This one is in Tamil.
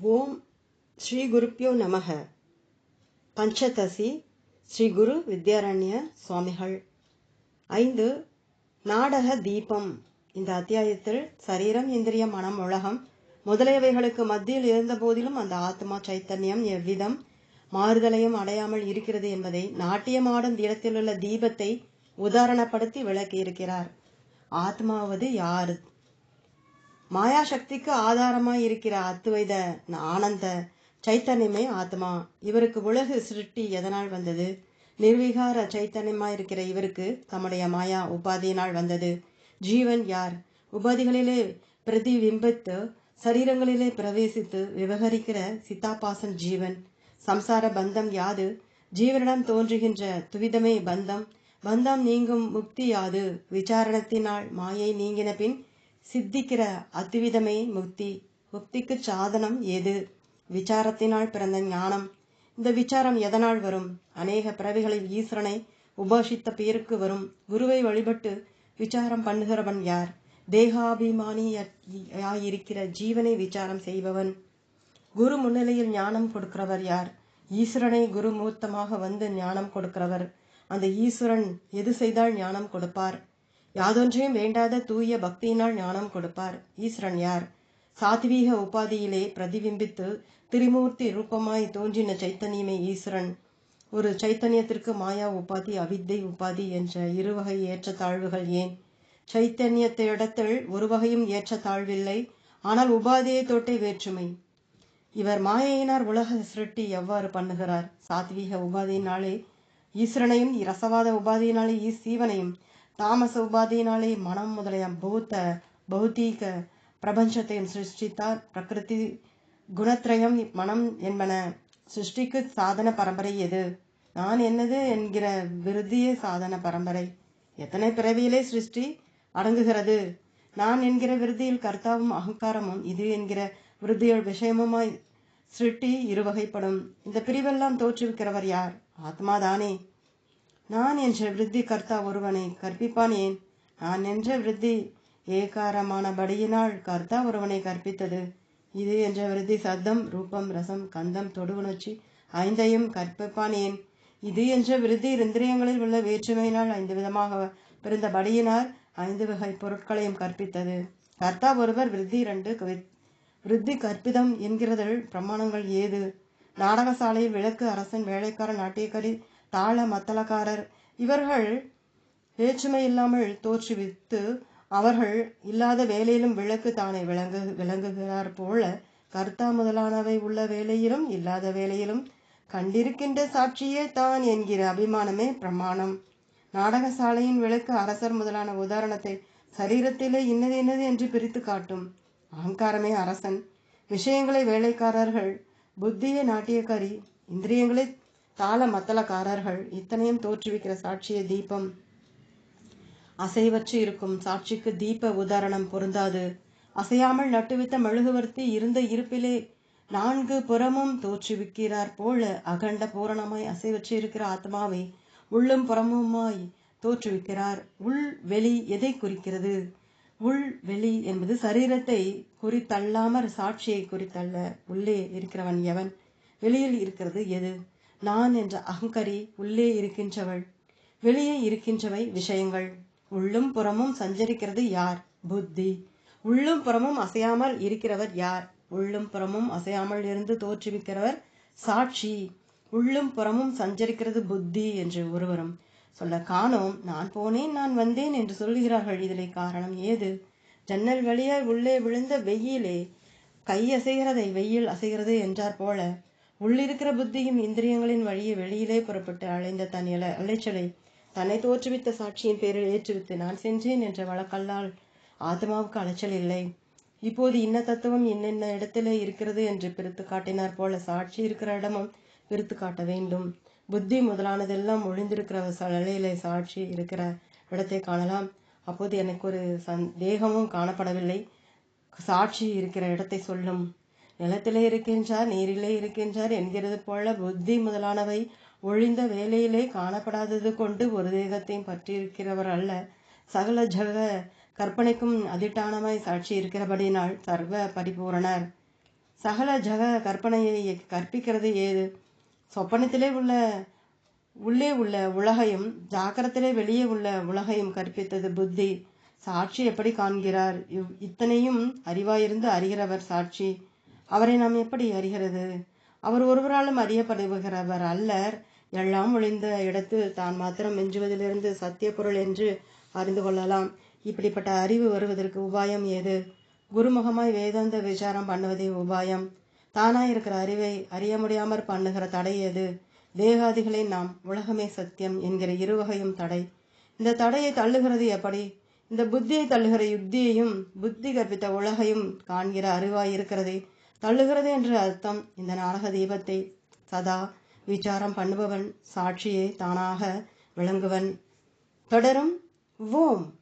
ஓம் ஸ்ரீ குருப்பியோ நமக. பஞ்சதசி ஸ்ரீ குரு வித்யாரண்ய சுவாமிகள். ஐந்து நாடக தீபம். இந்த அத்தியாயத்தில் சரீரம் இந்திரியம் மனம் உலகம் முதலியவைகளுக்கு மத்தியில் இருந்த போதிலும் அந்த ஆத்மா சைத்தன்யம் எவ்விதம் மாறுதலையும் அடையாமல் இருக்கிறது என்பதை நாட்டியமாடும் இடத்திலுள்ள தீபத்தை உதாரணப்படுத்தி விளக்கியிருக்கிறார். ஆத்மாவது யார்? மாயா சக்திக்கு ஆதாரமாய் இருக்கிற அத்துவைத ஆனந்த சைத்தன்யமே ஆத்மா. இவருக்கு உலகு சிருஷ்டி எதனால் வந்தது? நிர்விகார சைத்தன்யமா இருக்கிற இவருக்கு தம்முடைய மாயா உபாதியினால் வந்தது. ஜீவன் யார்? உபாதிகளிலே பிரதிபிம்பித்து சரீரங்களிலே பிரவேசித்து விவகரிக்கிற சித்தாபாசன் ஜீவன். சம்சார பந்தம் யாது? ஜீவனிடம் தோன்றுகின்ற துவிதமே பந்தம். பந்தம் நீங்கும் முக்தி யாது? விசாரணத்தினால் மாயை நீங்கின பின் சித்திக்கிற அத்துவிதமே முக்தி. முக்திக்கு சாதனம் எது விசாரத்தினால் பிறந்த ஞானம். இந்த விசாரம் எதனால் வரும்? அநேக பிறவிகளில் ஈஸ்வரனை உபாசித்த பேருக்கு வரும். குருவை வழிபட்டு விசாரம் பண்ணுகிறவன் யார்? தேகாபிமானியாயிருக்கிற ஜீவனை விசாரம் செய்பவன். குரு முன்னிலையில் ஞானம் கொடுக்கிறவர் யார்? ஈஸ்வரனை குரு மூர்த்தமாக வந்து ஞானம் கொடுக்கிறவர். அந்த ஈஸ்வரன் எது செய்தால் ஞானம் கொடுப்பார்? யாதொன்றையும் வேண்டாத தூய பக்தியினால் ஞானம் கொடுப்பார். ஈஸ்வரன் யார்? சாத்வீக உபாதியிலே பிரதிபிம்பித்து திரிமூர்த்தி ரூபமாய் தோன்றின சைத்தன்யமே ஈஸ்வரன். ஒரு சைத்தன்யத்திற்கு மாயா உபாதி அவித்தை உபாதி என்ற இருவகை ஏற்ற தாழ்வுகள் ஏன்? சைத்தன்யத்திடத்தில் ஒரு வகையும் ஏற்ற தாழ்வில்லை ஆனால் உபாதியை தொட்டே வேற்றுமை. இவர் மாயையினார் உலக சிருட்டி எவ்வாறு பண்ணுகிறார்? சாத்வீக உபாதியினாலே ஈஸ்வரனையும் ரசவாத உபாதியினாலே ஈ சீவனையும் தாமச உபாதியினாலே மனம் முதலிய பௌத்த பௌத்தீக பிரபஞ்சத்தையும் சிருஷ்டித்தார். பிரகிருதி குணத்திரயம் மனம் என்பன சிருஷ்டிக்கு சாதன பரம்பரை எது? நான் என்னது என்கிற விருதிய சாதன பரம்பரை. எத்தனை பிறவியிலே சிருஷ்டி அடங்குகிறது? நான் என்கிற விருதியில் கர்த்தாவும் அகங்காரமும் இது என்கிற விருதியோட விஷயமுமாய் சிருஷ்டி இருவகைப்படும். இந்த பிரிவெல்லாம் தோற்றுவிக்கிறவர் யார்? ஆத்மாதானே. நான் என்ற விருத்தி கர்த்தா ஒருவனை கற்பிப்பான் ஏன்? நான் என்ற விருத்தி ஏகாரமானபடியினால் கர்த்தா ஒருவனை கற்பித்தது. இது என்ற விருத்தி சத்தம் ரூபம் ரசம் கந்தம் தொடுவுணர்ச்சி ஐந்தையும் கற்பிப்பான் ஏன்? இது என்ற விருத்தி இந்திரியங்களில் உள்ள வேற்றுமையினால் ஐந்து விதமாக பிறந்தபடியினால் ஐந்து வகை பொருட்களையும் கற்பித்தது. கர்த்தா ஒருவர் விருத்தி இரண்டு விருத்தி கற்பிதம் என்கிறதில் பிரமாணங்கள் ஏது? நாடகசாலையில் விளக்கு அரசன் வேலைக்காரன் நாட்டியக்கரி தாள மத்தளக்காரர். இவர்கள் வேற்றுமை இல்லாமல் தோற்றுவித்து அவர்கள் இல்லாத வேலையிலும் விளக்கு தானே விளங்கு விளங்குகிறார் போல கர்த்தா முதலானவை உள்ள வேலையிலும் இல்லாத வேலையிலும் கண்டிருக்கின்ற சாட்சியே தான் என்கிற அபிமானமே பிரமாணம். நாடகசாலையின் விளக்கு அரசர் முதலான உதாரணத்தை சரீரத்திலே இன்னது இன்னது என்று பிரித்து காட்டும். அகங்காரமே அரசன். விஷயங்களை வேலைக்காரர்கள் புத்திய நாட்டியக்காரி இந்திரியங்களை தாள மத்தளக்காரர்கள் இத்தனையும் தோற்றுவிக்கிற சாட்சிய தீபம். அசைவற்று இருக்கும் சாட்சிக்கு தீப உதாரணம் பொருந்தாது. அசையாமல் நட்டுவித்த மெழுகுவர்த்தி இருந்த இருப்பிலே நான்கு புறமும் தோற்றுவிக்கிறார் போல அகண்ட பூரணமாய் அசைவற்று இருக்கிற ஆத்மாவை உள்ளும் புறமுமாய் தோற்றுவிக்கிறார். உள் வெளி எதை குறிக்கிறது? உள் வெளி என்பது சரீரத்தை குறித்தல்லாமற் சாட்சியை குறித்தல்ல. உள்ளே இருக்கிறவன் எவன்? வெளியில் இருக்கிறது எது? நான் என்ற அகங்கரி உள்ளே இருக்கின்றவள். வெளியே இருக்கின்றவை விஷயங்கள். உள்ளும் புறமும் சஞ்சரிக்கிறது யார்? புத்தி. உள்ளும் புறமும் அசையாமல் இருக்கிறவர் யார்? உள்ளும் புறமும் அசையாமல் இருந்து தோற்றுவிக்கிறவர் சாட்சி. உள்ளும் புறமும் சஞ்சரிக்கிறது புத்தி என்று ஒருவரும் சொல்ல காணோம் நான் போனேன் நான் வந்தேன் என்று சொல்கிறார்கள். இதிலே காரணம் ஏது? ஜன்னல் வழியாய் உள்ளே விழுந்த வெயிலே கை அசைகிறதை வெயில் அசைகிறது என்றார் போல. உள்ளிருக்கிற புத்தியும் இந்திரியங்களின் வழியே வெளியிலே புறப்பட்டு அலைந்த தன் இல அலைச்சலை தன்னை தோற்றுவித்த சாட்சியின் பேரில் ஏற்றுவித்து நான் சென்றேன் என்ற வழக்கல்லால் ஆத்மாவுக்கு அலைச்சல் இல்லை. இப்போது இன்ன தத்துவம் இன்னென்ன இடத்திலே இருக்கிறது என்று பிரித்து காட்டினார் போல சாட்சி இருக்கிற இடமும் பிரித்து காட்ட வேண்டும். புத்தி முதலானதெல்லாம் ஒளிந்திருக்கிற நிலையிலே சாட்சி இருக்கிற இடத்தை காணலாம். அப்போது எனக்கு ஒரு சந்தேகமும் காணப்படவில்லை. சாட்சி இருக்கிற இடத்தை சொல்லும். நிலத்திலே இருக்கின்றார் நீரிலே இருக்கின்றார் என்கிறது போல புத்தி முதலானவை ஒழிந்த வேலையிலே காணப்படாதது கொண்டு ஒரு தேகத்தையும் பற்றியிருக்கிறவர் அல்ல. சகல ஜக கற்பனைக்கும் அதிட்டானமாய் சாட்சி இருக்கிறபடினால் சர்வ பரிபூரணர். சகல ஜக கற்பனையை கற்பிக்கிறது ஏது? சொப்பனத்திலே உள்ள உள்ளே உள்ள உலகையும் ஜாக்கிரத்திலே வெளியே உள்ள உலகையும் கற்பித்தது புத்தி. சாட்சி எப்படி காண்கிறார்? இவ் இத்தனையும் அறிவாயிருந்து அறிகிறவர் சாட்சி. அவரை நாம் எப்படி அறிகிறது? அவர் ஒருவராலும் அறியப்படுகிறவர் அல்லர். எல்லாம் ஒளிந்த இடத்தில் தான் மாத்திரம் மிஞ்சுவதிலிருந்து சத்திய பொருள் என்று அறிந்து கொள்ளலாம். இப்படிப்பட்ட அறிவு வருவதற்கு உபாயம் ஏது? குருமுகமாய் வேதாந்த விசாரம் பண்ணுவதே உபாயம். தானா இருக்கிற அறிவை அறிய முடியாமற் பண்ணுகிற தடை எது தேகாதிகளை நாம் உலகமே சத்தியம் என்கிற இருவகையும் தடை. இந்த தடையை தள்ளுகிறது எப்படி? இந்த புத்தியை தள்ளுகிற யுக்தியையும் புத்தி கற்பித்த உலகையும் காண்கிற அறிவாய் இருக்கிறதே. தள்ளுகிறது என்று அர்த்தம். இந்த நாடக தீபத்தை சதா விசாரம் பண்ணுபவன் சாட்சியே தானாக விளங்குவன். தொடரும். ஓம்.